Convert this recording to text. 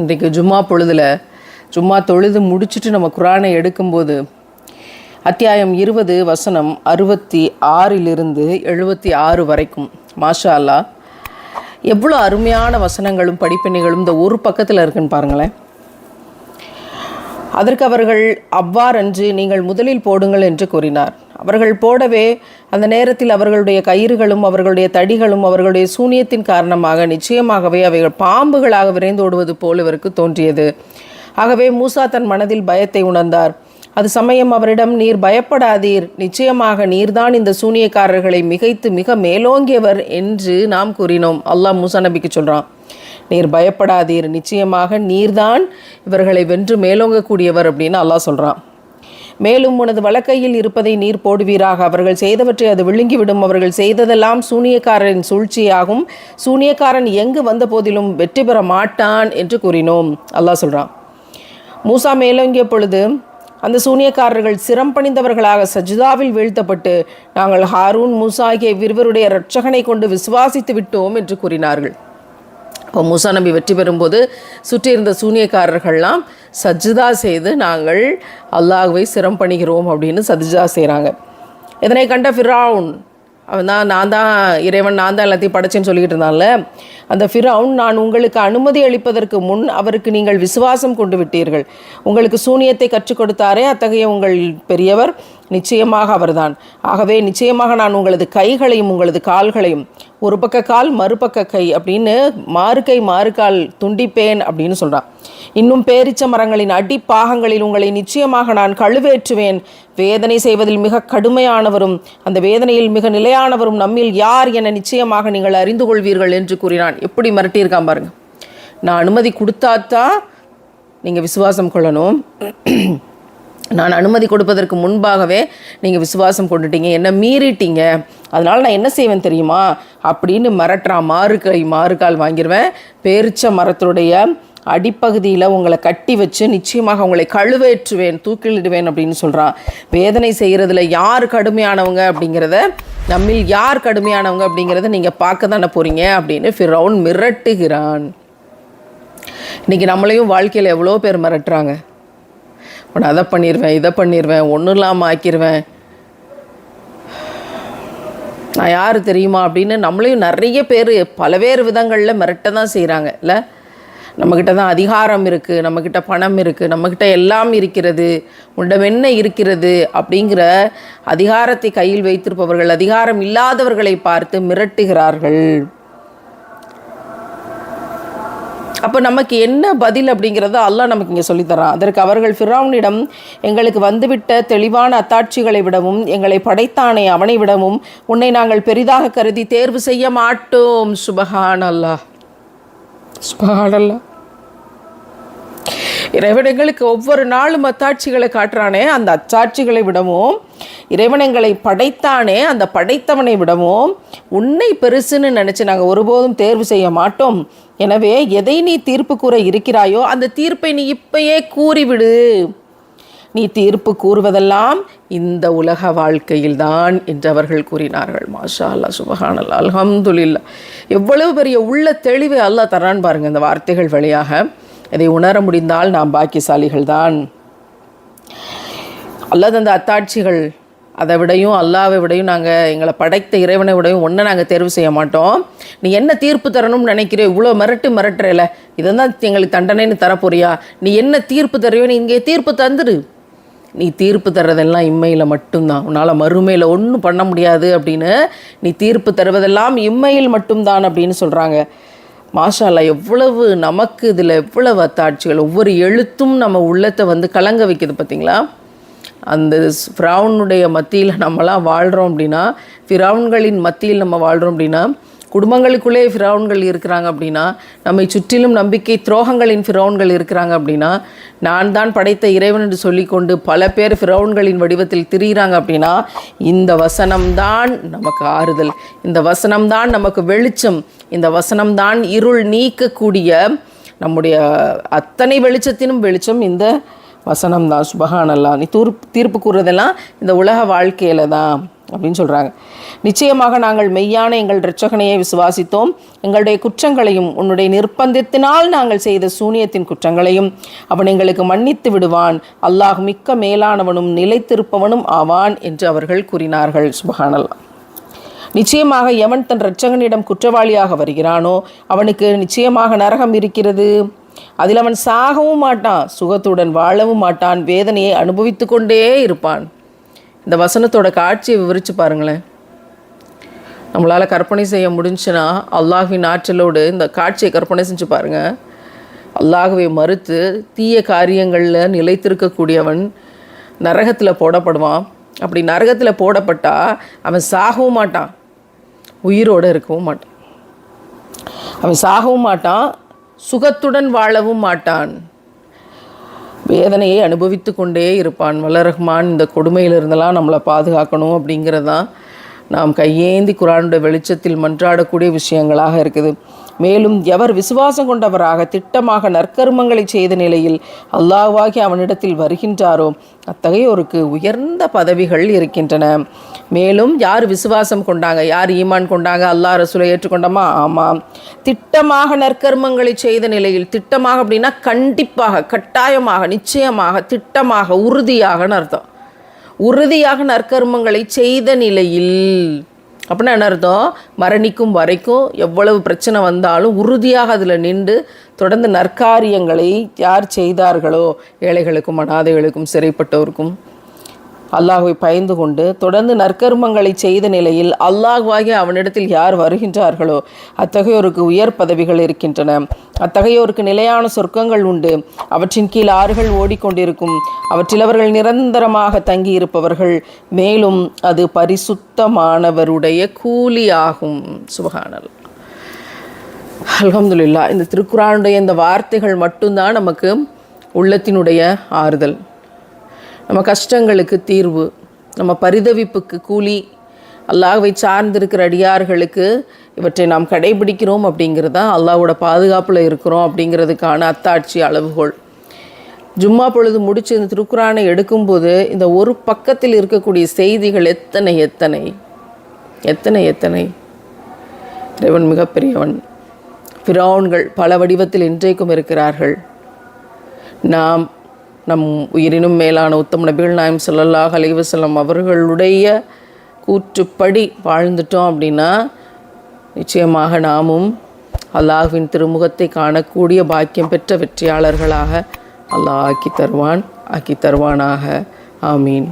இன்றைக்கு ஜும்மா பொழுதில் ஜும்மா தொழுது முடிச்சுட்டு நம்ம குரானை எடுக்கும்போது அத்தியாயம் இருபது வசனம் அறுபத்தி ஆறிலிருந்து எழுபத்தி ஆறு வரைக்கும். மாஷா அல்லாஹ் எவ்வளோ அருமையான வசனங்களும் படிப்பினைகளும் இந்த ஒரு பக்கத்தில் இருக்குன்னு பாருங்களேன். அதற்கு அவர்கள் அவ்வாறன்று நீங்கள் முதலில் போடுங்கள் என்று கூறினார். அவர்கள் போடவே அந்த நேரத்தில் அவர்களுடைய கயிறுகளும் அவர்களுடைய தடிகளும் அவர்களுடைய சூனியத்தின் காரணமாக நிச்சயமாகவே அவைகள் பாம்புகளாக விரைந்து ஓடுவது போல் இவருக்கு தோன்றியது. ஆகவே மூசா தன் மனதில் பயத்தை உணர்ந்தார். அது சமயம் அவரிடம் நீர் பயப்படாதீர். நிச்சயமாக நீர்தான் இந்த சூனியக்காரர்களை மிகைத்து மிக மேலோங்கியவர் என்று நாம் கூறினோம். அல்லாஹ் மூசா நபிக்கு சொல்கிறான் நீர் பயப்படாதீர். நிச்சயமாக நீர்தான் இவர்களை வென்று மேலோங்கக்கூடியவர் அப்படின்னு அல்லாஹ் சொல்கிறான் மேலும் உனது வழக்கையில் இருப்பதை நீர் போடுவீராக. அவர்கள் செய்தவற்றை அது விழுங்கிவிடும். அவர்கள் செய்ததெல்லாம் சூனியக்காரரின் சூழ்ச்சியாகும். சூனியக்காரன் எங்கு வந்த போதிலும் வெற்றி பெற மாட்டான் என்று கூறினோம். அல்லாஹ் சொல்றான். மூசா மேலோங்கிய பொழுது அந்த சூனியக்காரர்கள் சிரம் பணிந்தவர்களாக சஜிதாவில் வீழ்த்தப்பட்டு நாங்கள் ஹாரூன் மூசா ஆகிய இருவருடைய இரட்சகனை கொண்டு விசுவாசித்து விட்டோம் என்று கூறினார்கள். இப்போ மூசா நம்பி வெற்றி பெறும்போது சுற்றி இருந்த சூனியக்காரர்கள்லாம் சஜ்ஜிதா செய்து நாங்கள் அல்லாஹுவை சிரம் பணிகிறோம் அப்படின்னு சஜ்ஜா செய்கிறாங்க இதனை கண்ட ஃபிரவுன் அவன் தான் நான் தான் இறைவன் நான் தான் எல்லாத்தையும் படைச்சேன்னு சொல்லிக்கிட்டு இருந்தான்ல அந்த ஃபிரவுன் நான் உங்களுக்கு அனுமதி அளிப்பதற்கு முன் அவருக்கு நீங்கள் விசுவாசம் கொண்டு விட்டீர்கள். உங்களுக்கு சூனியத்தை கற்றுக் கொடுத்தாரே அத்தகைய உங்கள் பெரியவர். நிச்சயமாக அவர்தான். ஆகவே நிச்சயமாக நான் உங்களது கைகளையும் உங்களது கால்களையும் ஒரு பக்க கால் மறுபக்க கை அப்படின்னு மாறுகை மாறுகால் துண்டிப்பேன் அப்படின்னு சொல்கிறான் இன்னும் பேரிச்ச மரங்களின் அடிப்பாகங்களில் உங்களை நிச்சயமாக நான் கழுவேற்றுவேன். வேதனை செய்வதில் மிக கடுமையானவரும் அந்த வேதனையில் மிக நிலையானவரும் நம்மில் யார் என நிச்சயமாக நீங்கள் அறிந்து கொள்வீர்கள் என்று கூறினான். எப்படி மிரட்டியிருக்கான் பாருங்க. நான் அனுமதி கொடுத்தாத்தான் நீங்கள் விசுவாசம் கொள்ளணும். நான் அனுமதி கொடுப்பதற்கு முன்பாகவே நீங்கள் விசுவாசம் கொண்டுட்டீங்க என்ன மீறிட்டீங்க. அதனால் நான் என்ன செய்வேன் தெரியுமா? அப்படின்னு மிரட்டுறான் மாறுகை மாறுகால் வாங்கிடுவேன் பேரிச்ச மரத்துடைய அடிப்பகுதியில் உங்களை கட்டி வச்சு நிச்சயமாக உங்களை கழுவேற்றுவேன் தூக்கிலிடுவேன் அப்படின்னு சொல்கிறான் வேதனை செய்கிறதுல யார் கடுமையானவங்க அப்படிங்கிறத நம்மில் யார் கடுமையானவங்க அப்படிங்கிறத நீங்கள் பார்க்க தானே போகிறீங்க அப்படின்னு ஃபிரௌன் மிரட்டுகிறான். இன்றைக்கி நம்மளையும் வாழ்க்கையில் எவ்வளோ பேர் மிரட்டுறாங்க? உன்னை அதை பண்ணிடுவேன் இதை பண்ணிடுவேன் ஒன்றும் இல்லாமல் ஆக்கிடுவேன் நான் யார் தெரியுமா அப்படின்னு நம்மளையும் நிறைய பேர் பலவேறு விதங்களில் மிரட்ட தான் செய்கிறாங்க இல்லை? நம்மக்கிட்ட தான் அதிகாரம் இருக்குது நம்மக்கிட்ட பணம் இருக்குது நம்மக்கிட்ட எல்லாம் இருக்கிறது உன்னிடம் என்ன இருக்கிறது அப்படிங்கிற அதிகாரத்தை கையில் வைத்திருப்பவர்கள் அதிகாரம் இல்லாதவர்களை பார்த்து மிரட்டுகிறார்கள். அப்போ நமக்கு என்ன பதில் அப்படிங்கிறத அல்லாஹ் நமக்கு இங்கே சொல்லித்தரான். அதற்கு அவர்கள் ஃபிரௌனிடம் எங்களுக்கு வந்துவிட்ட தெளிவான அத்தாட்சிகளை விடவும் எங்களை படைத்தானே அவனை விடவும் உன்னை நாங்கள் பெரிதாக கருதி தேர்வு செய்ய மாட்டோம். சுபஹான் அல்லாஹ் சுபஹான் அல்லாஹ் இறைவன் எங்களுக்கு ஒவ்வொரு நாளும் அத்தாட்சிகளை காட்டுறானே. அந்த அச்சாட்சிகளை விடவும் இறைவன் எங்களை படைத்தானே அந்த படைத்தவனை விடவும் உன்னை பெருசுன்னு நினச்சி நாங்கள் ஒருபோதும் தேர்வு செய்ய மாட்டோம். எனவே எதை நீ தீர்ப்பு கூற இருக்கிறாயோ அந்த தீர்ப்பை நீ இப்பயே கூறிவிடு. நீ தீர்ப்பு கூறுவதெல்லாம் இந்த உலக வாழ்க்கையில்தான் என்று அவர்கள் கூறினார்கள். மாஷா அல்லா சுபஹானல்லா அலமதுல்லா எவ்வளவு பெரிய உள்ள தெளிவு அல்லாஹ் தரான் பாருங்கள் இந்த வார்த்தைகள் வழியாக. இதை உணர முடிந்தால் நாம் பாக்கியசாலிகள் தான் அல்லது அந்த அத்தாட்சிகள் அதை விடையும் அல்லாவை விடையும் நாங்கள் எங்களை படைத்த இறைவனை விடையும் ஒன்றை நாங்கள் தேர்வு செய்ய மாட்டோம். நீ என்ன தீர்ப்பு தரணும்னு நினைக்கிறே இவ்வளோ மிரட்டு மிரட்டுறல இதான் எங்களுக்கு தண்டனைன்னு தரப்போறியா? நீ என்ன தீர்ப்பு தரையோ நீ இங்கே தீர்ப்பு தந்துடு நீ தீர்ப்பு தர்றதெல்லாம் இம்மையில் மட்டும்தான். உன்னால் மறுமையில் ஒன்றும் பண்ண முடியாது அப்படின்னு நீ தீர்ப்பு தருவதெல்லாம் இம்மையில் மட்டும்தான் அப்படின்னு சொல்கிறாங்க மாஷாலா எவ்வளவு நமக்கு இதில் எவ்வளவு அத்தாட்சிகள் ஒவ்வொரு எழுத்தும் நம்ம உள்ளத்தை வந்து கலங்க வைக்குது பார்த்தீங்களா அந்த ஃபிரவுனுடைய மத்தியில் நம்மலாம் வாழ்கிறோம் அப்படின்னா ஃபிராவுன்களின் மத்தியில் நம்ம வாழ்கிறோம் அப்படின்னா குடும்பங்களுக்குள்ளே ஃபிரௌன்கள் இருக்கிறாங்க அப்படின்னா நம்மை சுற்றிலும் நம்பிக்கை துரோகங்களின் ஃபிரௌன்கள் இருக்கிறாங்க அப்படின்னா நான் தான் படைத்த இறைவன் என்று சொல்லிக்கொண்டு பல பேர் ஃபிரௌன்களின் வடிவத்தில் திரியிறாங்க அப்படின்னா இந்த வசனம்தான் நமக்கு ஆறுதல். இந்த வசனம்தான் நமக்கு வெளிச்சம். இந்த வசனம்தான் இருள் நீக்கக்கூடிய நம்முடைய அத்தனை வெளிச்சத்தினும் வெளிச்சம் இந்த வசனம் தான். நீ தூர் தீர்ப்பு கூறுறதெல்லாம் இந்த உலக வாழ்க்கையில் தான். அப்படின்னு சொல்கிறாங்க நிச்சயமாக நாங்கள் மெய்யான எங்கள் இரட்சகனையை விசுவாசித்தோம். எங்களுடைய குற்றங்களையும் உன்னுடைய நிர்பந்தத்தினால் நாங்கள் செய்த சூனியத்தின் குற்றங்களையும் அவன் எங்களுக்கு மன்னித்து விடுவான். அல்லாஹ் மிக்க மேலானவனும் நிலைத்திருப்பவனும் ஆவான் என்று அவர்கள் கூறினார்கள். சுபஹானல்லா நிச்சயமாக எவன் தன் இரட்சகனிடம் குற்றவாளியாக வருகிறானோ அவனுக்கு நிச்சயமாக நரகம் இருக்கிறது. அதில் அவன் சாகவும் மாட்டான் சுகத்துடன் வாழவும் மாட்டான் வேதனையை அனுபவித்து கொண்டே இருப்பான். இந்த வசனத்தோட காட்சியை விவரித்து பாருங்களேன். நம்மளால் கற்பனை செய்ய முடிஞ்சுன்னா அல்லாஹின் ஆற்றலோடு இந்த காட்சியை கற்பனை செஞ்சு பாருங்கள் அல்லாஹுவை மறுத்து தீய காரியங்களில் நிலைத்திருக்கக்கூடியவன் நரகத்தில் போடப்படுவான். அப்படி நரகத்தில் போடப்பட்டால் அவன் சாகவும் மாட்டான். உயிரோடு இருக்கவும் மாட்டான். அவன் சாகவும் மாட்டான் சுகத்துடன் வாழவும் மாட்டான். வேதனையை அனுபவித்து கொண்டே இருப்பான் வல்லரஹ்மான் இந்த கொடுமையிலிருந்தெல்லாம் நம்மளை பாதுகாக்கணும் அப்படிங்கிறதான் நாம் கையேந்தி குரானுடைய வெளிச்சத்தில் மன்றாடக்கூடிய விஷயங்களாக இருக்குது. மேலும் எவர் விசுவாசம் கொண்டவராக திட்டமாக நற்கர்மங்களை செய்த நிலையில் அல்லாஹ்வாகி அவனிடத்தில் வருகின்றாரோ அத்தகையோருக்கு உயர்ந்த பதவிகள் இருக்கின்றன. மேலும் யார் விசுவாசம் கொண்டாங்க? யார் ஈமான் கொண்டாங்க? அல்லாஹ் ரசூலை ஏற்றுக்கொண்டோமா? ஆமாம். திட்டமாக நற்கர்மங்களை செய்த நிலையில் திட்டமாக அப்படின்னா கண்டிப்பாக கட்டாயமாக நிச்சயமாக திட்டமாக உறுதியாகன்னு அர்த்தம்? உறுதியாக நற்கர்மங்களை செய்த நிலையில் அப்படின்னா என்ன அர்த்தம்? மரணிக்கும் வரைக்கும் எவ்வளவு பிரச்சனை வந்தாலும் உறுதியாக அதில் நின்று தொடர்ந்து நற்காரியங்களை யார் செய்தார்களோ? ஏழைகளுக்கும் அனாதைகளுக்கும் சிறைப்பட்டோருக்கும். அல்லாஹுவை பயந்து கொண்டு தொடர்ந்து நற்கர்மங்களை செய்த நிலையில் அல்லாஹ்வாகி அவனிடத்தில் யார் வருகின்றார்களோ அத்தகையோருக்கு உயர் பதவிகள் இருக்கின்றன. அத்தகையோருக்கு நிலையான சொர்க்கங்கள் உண்டு. அவற்றின் கீழ் ஆறுகள் ஓடிக்கொண்டிருக்கும். அவற்றில் அவர்கள் நிரந்தரமாக தங்கியிருப்பவர்கள். மேலும் அது பரிசுத்தமானவருடைய கூலி ஆகும் அலமதுல்லா இந்த திருக்குறானுடைய இந்த வார்த்தைகள் மட்டும்தான் நமக்கு உள்ளத்தினுடைய ஆறுதல். நம்ம கஷ்டங்களுக்கு தீர்வு நம்ம பரிதவிப்புக்கு கூலி அல்லாஹ்வை சார்ந்திருக்கிற அடியார்களுக்கு இவற்றை நாம் கடைபிடிக்கிறோம் அப்படிங்கிறது தான் அல்லாவோட பாதுகாப்பில் இருக்கிறோம் அப்படிங்கிறதுக்கான அத்தாட்சி அளவுகோல். ஜும்மா பொழுது முடிச்சு இந்த திருக்குறானை எடுக்கும்போது இந்த ஒரு பக்கத்தில் இருக்கக்கூடிய செய்திகள் எத்தனை எத்தனை? எத்தனை எத்தனை? இறைவன் மிகப்பெரியவன். பிராவுன்கள் பல வடிவத்தில் இன்றைக்கும் இருக்கிறார்கள். நாம் நம் உயிரினும் மேலான உத்தம நபிகள் நாயம் சொல்லல்லாஹ் அலைஹி அவர்களுடைய கூற்றுப்படி வாழ்ந்துட்டோம் அப்படின்னா நிச்சயமாக நாமும் அல்லாஹ்வின் திருமுகத்தை காணக்கூடிய பாக்கியம் பெற்ற வெற்றியாளர்களாக அல்லாஹ் ஆக்கி தருவான் ஆக்கி தருவானாக. ஆமீன்.